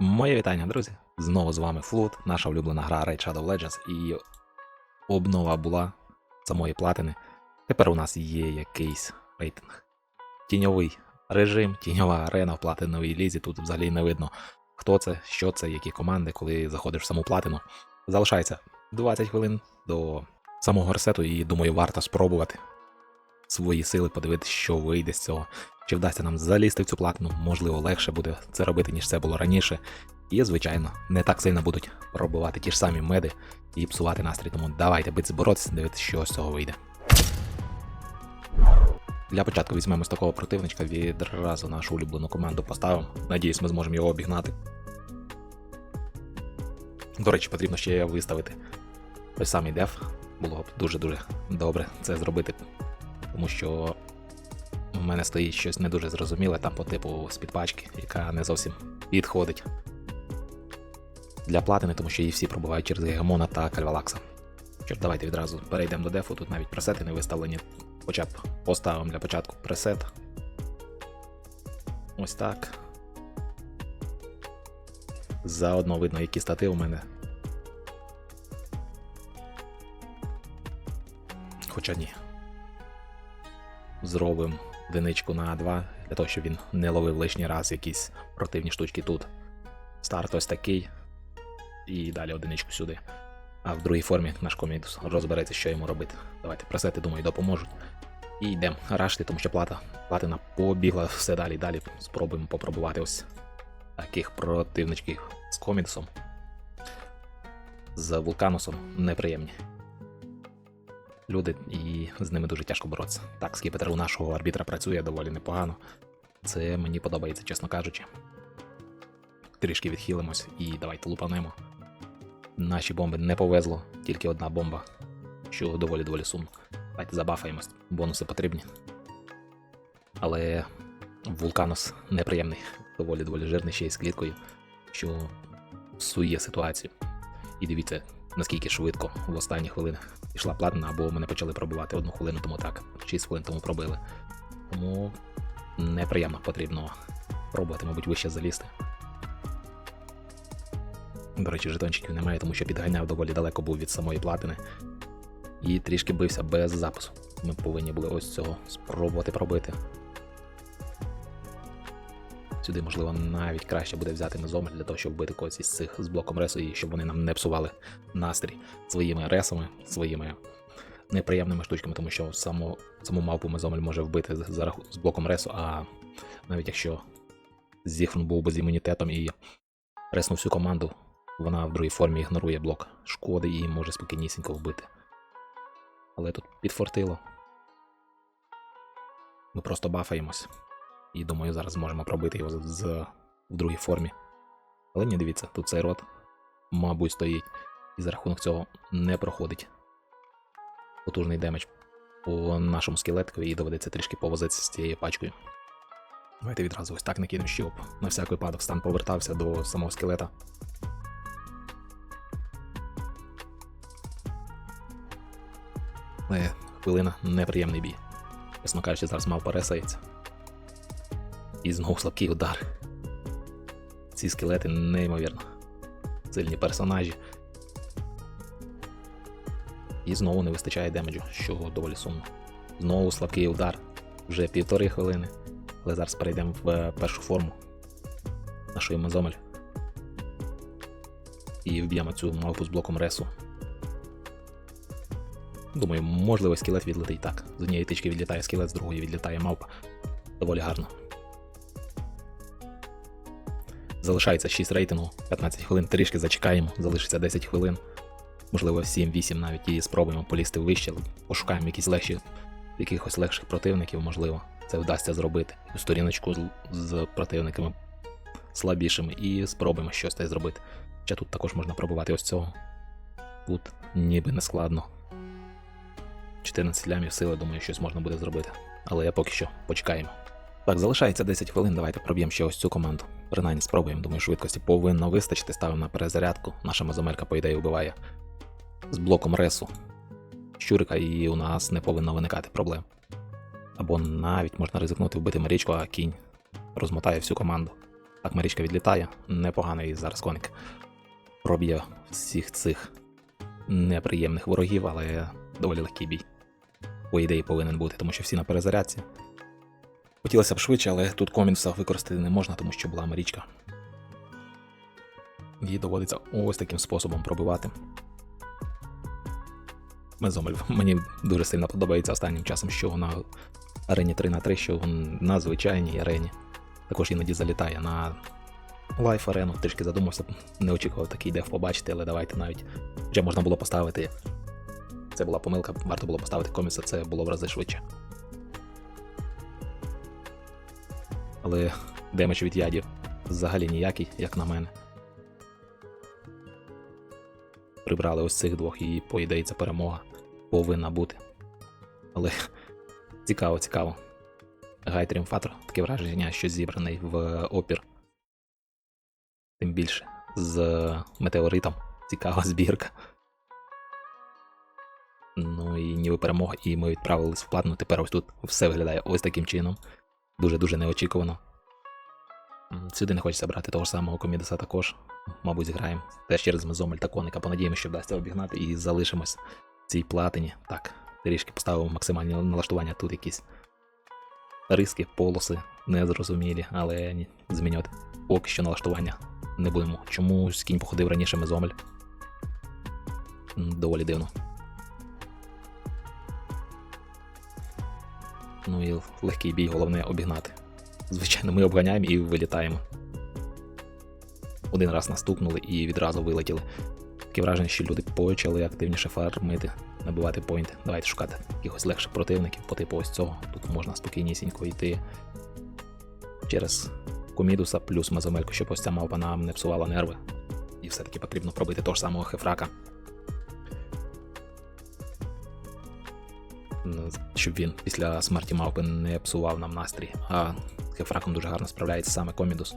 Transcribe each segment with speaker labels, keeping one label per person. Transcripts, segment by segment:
Speaker 1: Моє вітання, друзі! Знову з вами Флут, наша улюблена гра Raid Shadow Legends, і обнова була самої платини. Тепер у нас є якийсь рейтинг. Тіньовий режим, тіньова арена в платиновій лізі. Тут взагалі не видно, хто це, що це, які команди, коли заходиш в саму платину. Залишається 20 хвилин до самого ресету, і думаю, варто спробувати свої сили, подивитися, що вийде з цього. Чи вдасться нам залізти в цю платину, можливо, легше буде це робити, ніж це було раніше. І, звичайно, не так сильно будуть пробувати ті ж самі меди і псувати настрій. Тому давайте битися боротися, дивитися, що з цього вийде. Для початку візьмемо з такого противничка, відразу нашу улюблену команду поставимо. Надіюсь, ми зможемо його обігнати. До речі, потрібно ще виставити ось самий деф. Було б дуже-дуже добре це зробити, тому що у мене стоїть щось не дуже зрозуміле там по типу з-під пачки, яка не зовсім підходить для платини, тому що її всі пробувають через Гегемона та Кальвалакса. Що ж, давайте відразу перейдемо до дефу. Тут навіть пресети не виставлені. Хоча б поставимо для початку пресет. Ось так. Заодно видно, які стати у мене. Хоча ні. Зробимо одиничку на 2 для того, щоб він не ловив лишній раз якісь противні штучки тут. Старт ось такий. І далі одиничку сюди. А в другій формі наш комікс розбереться, що йому робити. Давайте пресети, думаю, допоможуть. І йдемо рашти, тому що плата. Платина побігла все далі далі. Спробуємо попробувати ось таких противничків з коміксом. З вулканусом неприємні. Люди, і з ними дуже тяжко боротися. Так, скіпетр у нашого арбітра працює доволі непогано. Це мені подобається, чесно кажучи. Трішки відхилимось і давайте лупанемо. Наші бомби не повезло, тільки одна бомба, що доволі доволі сумно. Давайте забафаємось, бонуси потрібні. Але вулканус неприємний, доволі доволі жирний ще й з кліткою, що псує ситуацію. І дивіться, наскільки швидко в останні хвилини пішла платина, або мене почали пробувати одну хвилину тому так, 6 хвилин тому пробили. Тому неприємно потрібно пробувати, мабуть, вище залізти. До речі, жетончиків немає, тому що підганяв доволі далеко був від самої платини. І трішки бився без запису. Ми повинні були ось цього спробувати пробити. Сюди, можливо, навіть краще буде взяти мезомель для того, щоб вбити когось із цих з блоком ресу, і щоб вони нам не псували настрій своїми ресами, своїми неприємними штучками, тому що саму, саму мавпу мезомель може вбити з, з блоком ресу, а навіть якщо Зіфрон був би з імунітетом і реснув всю команду, вона в другій формі ігнорує блок шкоди і може спокійнісінько вбити. Але тут підфортило. Ми просто бафаємось. І думаю, зараз зможемо пробити його з, з в другій формі. Але ні, дивіться, тут цей рот, мабуть, стоїть. І за рахунок цього не проходить потужний демедж по нашому скелетикові і доведеться трішки повозитися з цією пачкою. Давайте відразу ось так накинемо, щоб на всяк випадок стан повертався до самого скелета. Але хвилина неприємний бій. Чесно кажучи, зараз мав пересається. І знову слабкий удар. Ці скелети неймовірно. Сильні персонажі. І знову не вистачає демеджу, що доволі сумно. Знову слабкий удар. Вже півтори хвилини. Але зараз перейдемо в е, першу форму нашої мазомель. І вб'ємо цю мавпу з блоком ресу. Думаю, можливо, скелет відлетить так. З однієї тички відлітає скелет, з другої відлітає мавпа. Доволі гарно. Залишається 6 рейтингу, 15 хвилин, трішки зачекаємо, залишиться 10 хвилин, можливо 7-8 навіть і спробуємо полізти вище, пошукаємо якісь легші, якихось легших противників, можливо, це вдасться зробити. Сторіночку з, противниками слабішими і спробуємо щось те зробити. Хоча тут також можна пробувати ось цього. Тут ніби не складно. 14 лямів сили, думаю, щось можна буде зробити. Але я поки що почекаємо. Так, залишається 10 хвилин, давайте проб'ємо ще ось цю команду. Принаймні спробуємо, думаю, швидкості повинно вистачити. Ставимо на перезарядку. Наша мазомерка, по ідеї, вбиває з блоком ресу щурика, і у нас не повинно виникати проблем. Або навіть можна ризикнути вбити Марічку, а кінь розмотає всю команду. Так, Марічка відлітає. Непоганий зараз коник. Проб'є всіх цих неприємних ворогів, але доволі легкий бій. По ідеї повинен бути, тому що всі на перезарядці. Хотілося б швидше, але тут комінса використати не можна, тому що була Марічка. Її доводиться ось таким способом пробивати. Мезомель мені дуже сильно подобається останнім часом, що на арені 3 на 3 що на звичайній арені. Також іноді залітає на лайф арену, трішки задумався, не очікував такий деф побачити, але давайте навіть вже можна було поставити. Це була помилка, варто було поставити коміса, це було в рази швидше. Але демедж від ядів взагалі ніякий, як на мене. Прибрали ось цих двох і, по ідеї, це перемога повинна бути. Але цікаво, цікаво. Гай Тріумфатор, таке враження, що зібраний в опір. Тим більше з метеоритом. Цікава збірка. Ну і ніби перемога, і ми відправились в платну. Тепер ось тут все виглядає ось таким чином. Дуже-дуже неочікувано. Сюди не хочеться брати того ж самого Комідеса також. Мабуть, зіграємо. Теж через Мезомель та коника. Понадіємося, що вдасться обігнати і залишимось в цій платині. Так, трішки поставив максимальні налаштування тут якісь риски, полоси незрозумілі, але ні, змінювати поки що налаштування не будемо. Чомусь кінь походив раніше Мезомель. Доволі дивно. Ну і легкий бій, головне обігнати. Звичайно, ми обганяємо і вилітаємо. Один раз настукнули і відразу вилетіли. Таке враження, що люди почали активніше фармити, набивати поінти. Давайте шукати якихось легших противників по типу ось цього. Тут можна спокійнісінько йти через комідуса плюс мазомельку, щоб ось ця мавпа нам не псувала нерви. І все-таки потрібно пробити того ж самого хефрака. Щоб він після смерті мавпи не псував нам настрій. А хефраком дуже гарно справляється саме комідус.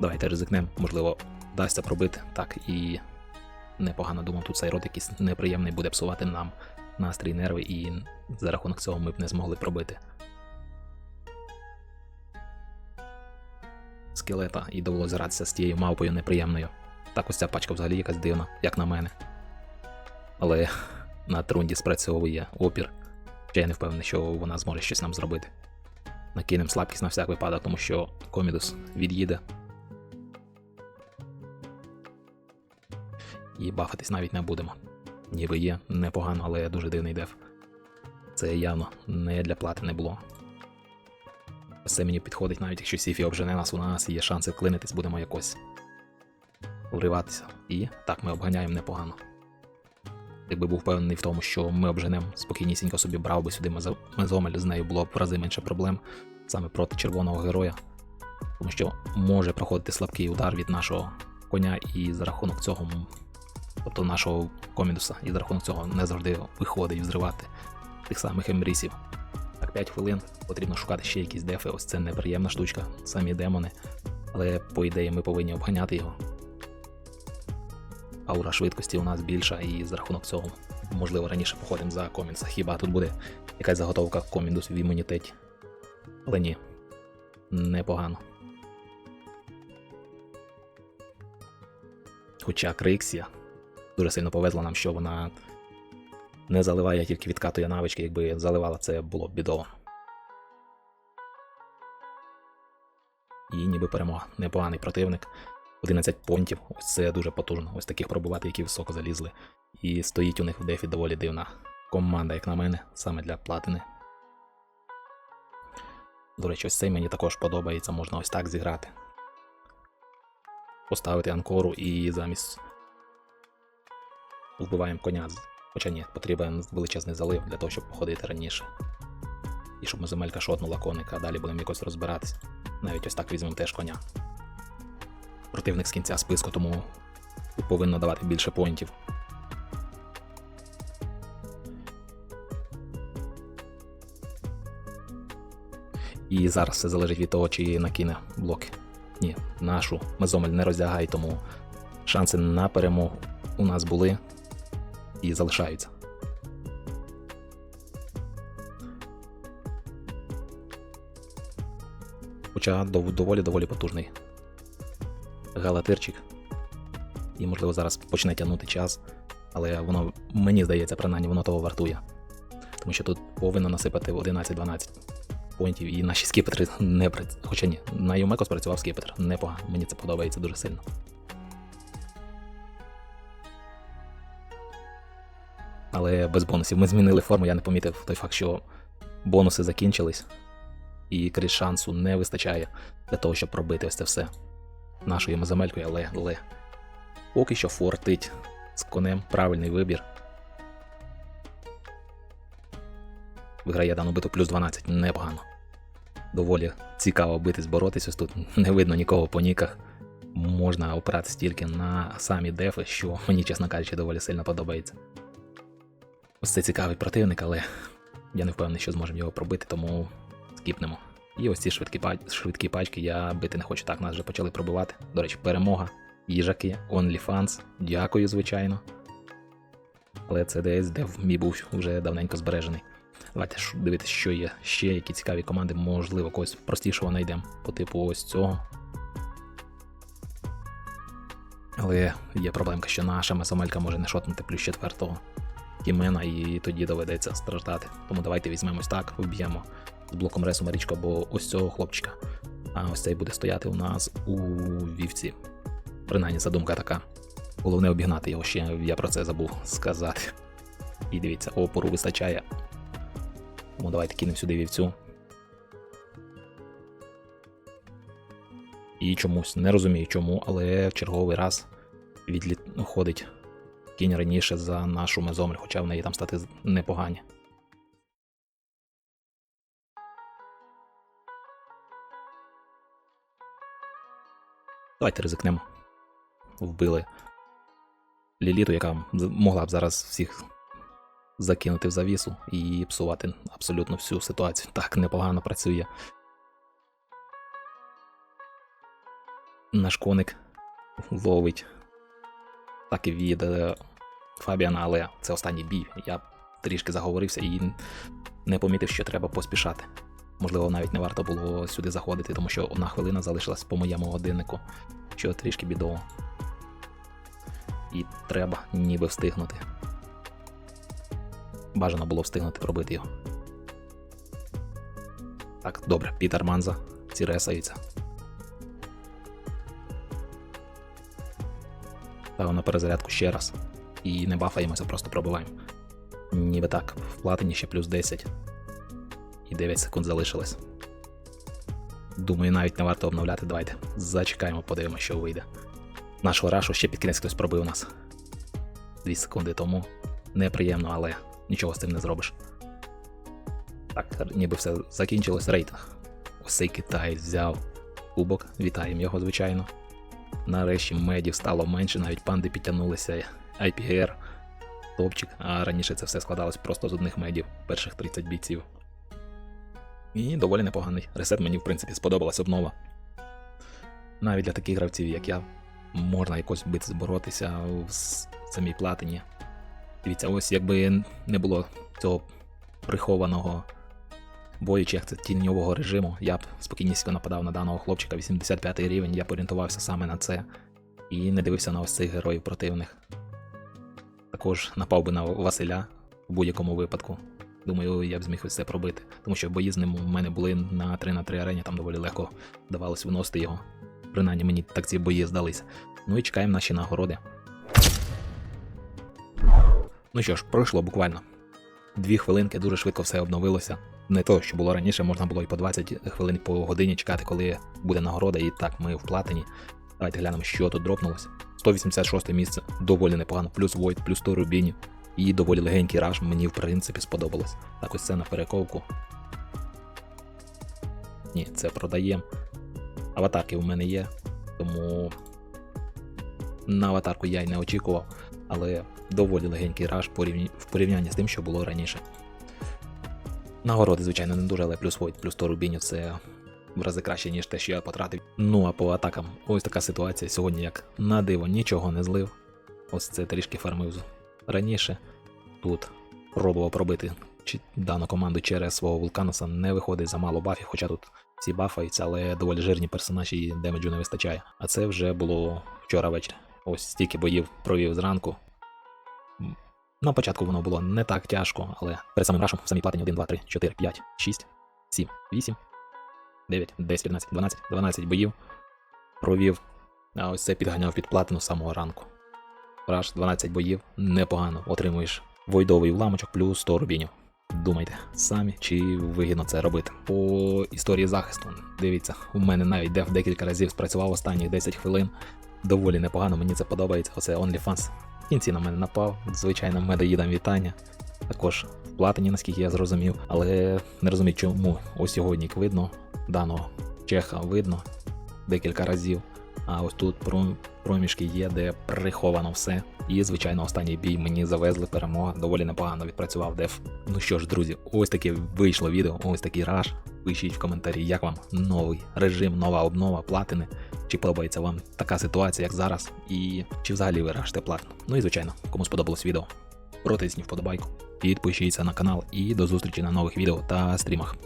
Speaker 1: Давайте ризикнемо, можливо, вдасться пробити. Так і непогано думав, тут цей рот якийсь неприємний буде псувати нам настрій, нерви, і за рахунок цього ми б не змогли пробити. Скелета і довелося гратися з тією мавпою неприємною. Так ось ця пачка взагалі якась дивна, як на мене. Але на трунді спрацьовує опір. Ще я не впевнений, що вона зможе щось нам зробити. Накинемо слабкість на всяк випадок, тому що комідус від'їде. І бафатись навіть не будемо. Ніби є непогано, але дуже дивний деф. Це явно не для плати не було. Все мені підходить, навіть якщо Сіфі обжене нас, у нас є шанси вклинитись, будемо якось вриватися. І так, ми обганяємо непогано. Якби був впевнений в тому, що ми обженемо спокійнісінько собі брав би сюди мезомель, з нею було б в рази менше проблем саме проти червоного героя. Тому що може проходити слабкий удар від нашого коня, і за рахунок цього, тобто нашого комідуса, і за рахунок цього не завжди виходить взривати тих самих емрісів. Так, 5 хвилин потрібно шукати ще якісь дефи. Ось це неприємна штучка, самі демони. Але по ідеї ми повинні обганяти його. Аура швидкості у нас більша, і за рахунок цього, можливо, раніше походимо за комінса. Хіба тут буде якась заготовка коміндус в імунітеті. Але ні, непогано. Хоча Криксія дуже сильно повезла нам, що вона не заливає, тільки відкатує навички, якби заливала, це було б бідово. І ніби перемога. Непоганий противник. 11 понтів. Ось це дуже потужно. Ось таких пробувати, які високо залізли. І стоїть у них в дефі доволі дивна команда, як на мене, саме для платини. До речі, ось цей мені також подобається, можна ось так зіграти. Поставити анкору і замість вбиваємо коня. Хоча ні, потрібен величезний залив для того, щоб походити раніше. І щоб земелька шотнула коника, а далі будемо якось розбиратись. Навіть ось так візьмемо теж коня противник з кінця списку, тому повинно давати більше поінтів. І зараз все залежить від того, чи накине блоки. Ні, нашу мезомель не роздягає, тому шанси на перемогу у нас були і залишаються. Хоча доволі доволі потужний Галатирчик. І, можливо, зараз почне тягнути час, але воно, мені здається, принаймні воно того вартує. Тому що тут повинно насипати 11-12 поінтів, і наші скіпетри не працюють. Хоча ні, на Юмеко спрацював скіпетр. Непогано. Мені це подобається дуже сильно. Але без бонусів. Ми змінили форму, я не помітив той факт, що бонуси закінчились, і крізь шансу не вистачає для того, щоб пробити ось це все нашою мазамелькою, але, але поки що фортить з конем правильний вибір. Виграє дану биту плюс 12, непогано. Доволі цікаво битись, боротись. Ось тут не видно нікого по ніках. Можна опиратися тільки на самі дефи, що мені, чесно кажучи, доволі сильно подобається. Ось це цікавий противник, але я не впевнений, що зможемо його пробити, тому скіпнемо. І ось ці швидкі, швидкі пачки я бити не хочу. Так, нас вже почали пробивати. До речі, перемога. Їжаки, OnlyFans. Дякую, звичайно. Але це десь, де мій був вже давненько збережений. Давайте дивитися, що є ще, які цікаві команди, можливо, когось простішого знайдемо по типу ось цього. Але є проблемка, що наша месомелька може не шотнути плюс четвертого кімена, і тоді доведеться страждати. Тому давайте візьмемо ось так, вб'ємо з блоком ресу Марічку або ось цього хлопчика. А ось цей буде стояти у нас у вівці. Принаймні, задумка така. Головне обігнати його ще, я про це забув сказати. І дивіться, опору вистачає. Тому давайте кинемо сюди вівцю. І чомусь не розумію чому, але в черговий раз відліт ходить кінь раніше за нашу мезомель, хоча в неї там стати непогані. Давайте ризикнемо. Вбили Ліліту, яка могла б зараз всіх закинути в завісу і псувати абсолютно всю ситуацію. Так, непогано працює. Наш коник ловить так і від е, Фабіана, але це останній бій. Я трішки заговорився і не помітив, що треба поспішати. Можливо, навіть не варто було сюди заходити, тому що одна хвилина залишилась по моєму годиннику, що трішки бідово. І треба ніби встигнути. Бажано було встигнути пробити його. Так, добре, Пітер Манза, ці. Ставимо на перезарядку ще раз. І не бафаємося, просто пробиваємо. Ніби так, в платині ще плюс 10. І 9 секунд залишилось. Думаю, навіть не варто обновляти. Давайте зачекаємо, подивимося, що вийде. Нашого рашу ще під кінець хтось пробив нас. 2 секунди тому. Неприємно, але нічого з цим не зробиш. Так, ніби все закінчилось. Рейтинг. Ось цей взяв кубок. Вітаємо його, звичайно. Нарешті медів стало менше, навіть панди підтягнулися. IPR, топчик, а раніше це все складалось просто з одних медів, перших 30 бійців. І доволі непоганий. Ресет мені, в принципі, сподобалась обнова. Навіть для таких гравців, як я, можна якось бити боротися в самій платині. Дивіться, ось якби не було цього прихованого бою, чи як це тіньового режиму, я б спокійнісно нападав на даного хлопчика 85 рівень, я порієнтувався саме на це і не дивився на ось цих героїв противних. Також напав би на Василя в будь-якому випадку. Думаю, я б зміг це пробити. Тому що бої з ним у мене були на 3 на 3 арені, там доволі легко вдавалось виносити його. Принаймні мені так ці бої здалися. Ну і чекаємо наші нагороди. Ну що ж, пройшло буквально. Дві хвилинки, дуже швидко все обновилося. Не то, що було раніше, можна було і по 20 хвилин по годині чекати, коли буде нагорода, і так ми в платині. Давайте глянемо, що тут дропнулося. 186 місце, доволі непогано, плюс Войт, плюс 100 рубінів. І доволі легенький раш, мені в принципі сподобалось. Так ось це на перековку. Ні, це продаємо. Аватарки у мене є, тому на аватарку я й не очікував, але доволі легенький раш в порівнянні з тим, що було раніше. Нагороди, звичайно, не дуже, але плюс Войт, плюс 100 рубінів це в рази краще, ніж те, що я потратив. Ну а по атакам, ось така ситуація. Сьогодні як на диво нічого не злив. Ось це трішки фармив раніше. Тут пробував пробити дану команду через свого вулкануса не виходить замало бафів, хоча тут всі бафаються, але доволі жирні персонажі і демеджу не вистачає. А це вже було вчора ввечері. Ось стільки боїв провів зранку. На початку воно було не так тяжко, але перед самим рашем в самій платині 1, 2, 3, 4, 5, 6, 7, 8, 9, 10, 11, 12, 12 боїв провів. А ось це підганяв під платину з самого ранку. Раш 12 боїв, непогано. Отримуєш войдовий уламочок плюс 100 рубінів. Думайте самі, чи вигідно це робити. По історії захисту, дивіться, у мене навіть деф декілька разів спрацював останні 10 хвилин. Доволі непогано, мені це подобається. Оце OnlyFans. В кінці на мене напав. Звичайно, медоїдам вітання. Також в наскільки я зрозумів, але не розумію, чому ось сьогодні видно, даного чеха видно декілька разів. А ось тут проміжки є, де приховано все. І, звичайно, останній бій мені завезли перемога, доволі непогано відпрацював деф. Ну що ж, друзі, ось таке вийшло відео, ось такий раш. Пишіть в коментарі, як вам новий режим, нова обнова платини. Чи подобається вам така ситуація, як зараз, і чи взагалі ви рашите платину. Ну і звичайно, кому сподобалось відео, протисніть вподобайку, підпишіться на канал і до зустрічі на нових відео та стрімах.